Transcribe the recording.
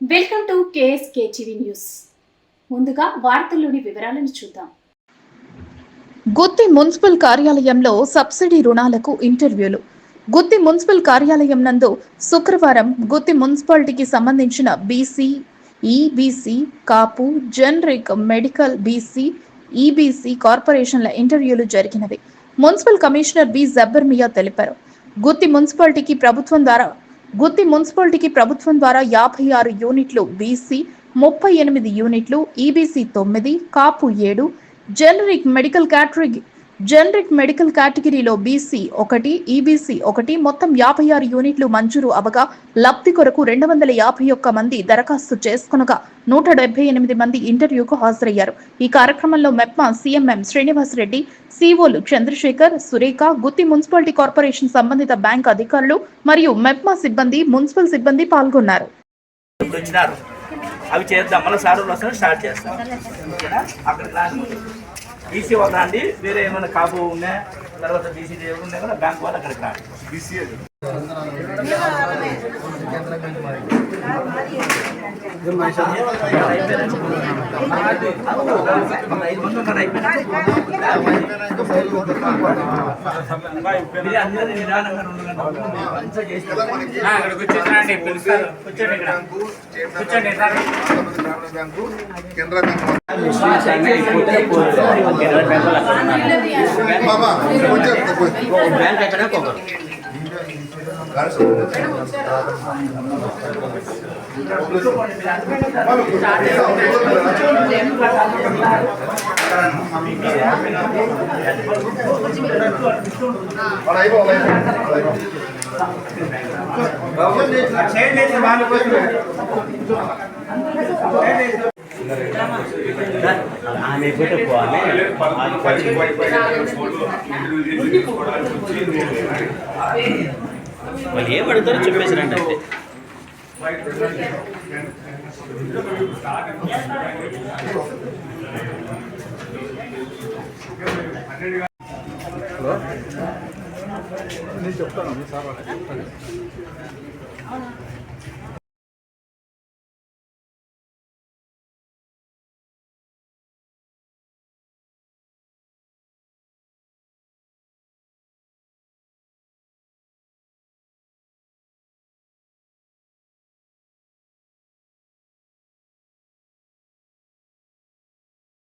Welcome to KSK TV news. ముందుగా వార్తల్లోని వివరాలను చూద్దాం. గుత్తి మున్సిపల్ కార్యాలయంలో సబ్సిడీ రుణాలకు ఇంటర్వ్యూలు. గుత్తి మున్సిపల్ కార్యాలయం నందు శుక్రవారం గుత్తి మున్సిపాలిటీకి సంబంధించిన BC EBC Kapu generic medical BC EBC కార్పొరేషన్ల ఇంటర్వ్యూలు జరిగినవి. Municipal commissioner B. Jabbar Miya తెలిపారు. గుత్తి మున్సిపాలిటీకి ప్రభుత్వం ద్వారా గుత్తి మున్సిపాలిటీకి ప్రభుత్వం ద్వారా యాభై ఆరు యూనిట్లు బీసీ ముప్పై ఎనిమిది యూనిట్లు ఈబీసీ తొమ్మిది కాపు ఏడు generic medical category generic medical కేటగిరీలో బీసీ ఒకటి ఈబీసీ ఒకటి మొత్తం యాభై ఆరు యూనిట్లు మంజూరు అవగా లబ్ధి కొరకు రెండు వందల యాభై ఒక్క మంది దరఖాస్తు చేసుకునగా నూట డెబ్బై ఎనిమిది మంది ఇంటర్వ్యూకు హాజరయ్యారు. ఈ కార్యక్రమంలో మెప్మా సీఎంఎం శ్రీనివాస్ రెడ్డి సీఓలు చంద్రశేఖర్ సురేఖ గుత్తి మున్సిపాలిటీ కార్పొరేషన్ సంబంధిత బ్యాంక్ అధికారులు మరియు మెప్మా సిబ్బంది మున్సిపల్ సిబ్బంది పాల్గొన్నారు. అవి చేద్దాం. మళ్ళీ సార్ స్టార్ట్ చేస్తాం. అక్కడ బీసీ వాళ్ళు రండి వేరే ఏమైనా కాపు ఉన్నాయి తర్వాత బీసీ ఏమైనా ఉన్నాయి కూడా బ్యాంక్ వాళ్ళు అక్కడికి రండి బీసీ ఐదు మంది ఉన్నారు అయిపోయింది అందరూ నిదానంగా పిలుస్తారు కూర్చోండి ఇక్కడ కూర్చోండి బ్యాంకు కెనరా బ్యాంకు బాబా కొంచెం తక్కువ. ఆమె కూడా పోవాలి వాళ్ళు ఏం అడుగుతారో చెప్పేసారంటే అంతే. నేను చెప్తాను సార్